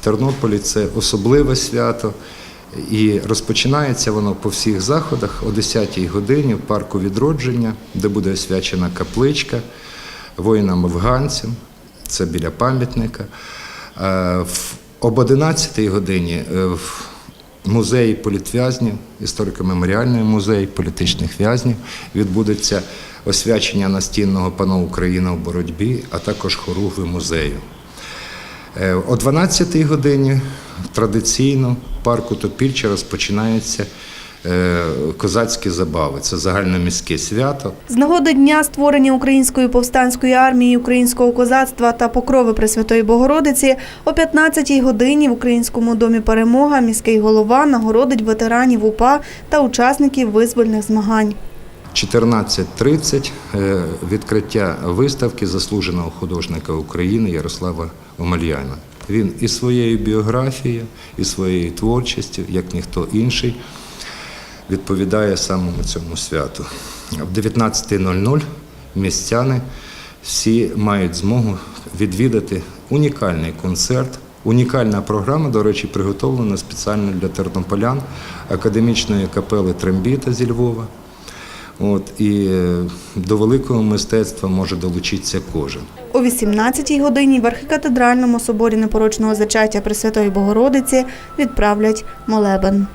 Тернополі це особливе свято. І розпочинається воно по всіх заходах о 10-й годині в парку відродження, де буде освячена капличка воїнам-афганцям, це біля пам'ятника. Е, Об 11-й годині е, в музеї політв'язнів, історико-меморіальний музей політичних в'язнів, відбудеться освячення настінного пано Україна в боротьбі, а також хоругви музею. Е, О 12-й годині традиційно в парку Топільча розпочинаються е, козацькі забави. Це загальноміське свято. З нагоди дня створення Української повстанської армії, українського козацтва та покрови Пресвятої Богородиці о 15-й годині в Українському домі Перемога міський голова нагородить ветеранів УПА та учасників визвольних змагань. 14.30 е, відкриття виставки заслуженого художника України Ярослава Омельяна. Він і своєю біографією, і своєю творчістю, як ніхто інший, відповідає самому цьому святу. В 19.00 містяни всі мають змогу відвідати унікальний концерт. Унікальна програма, до речі, приготовлена спеціально для тернополян академічної капели Трембіта зі Львова. От, і е, до великого мистецтва може долучитися кожен. О 18-й годині в архікатедральному соборі непорочного зачаття Пресвятої Богородиці відправлять молебен.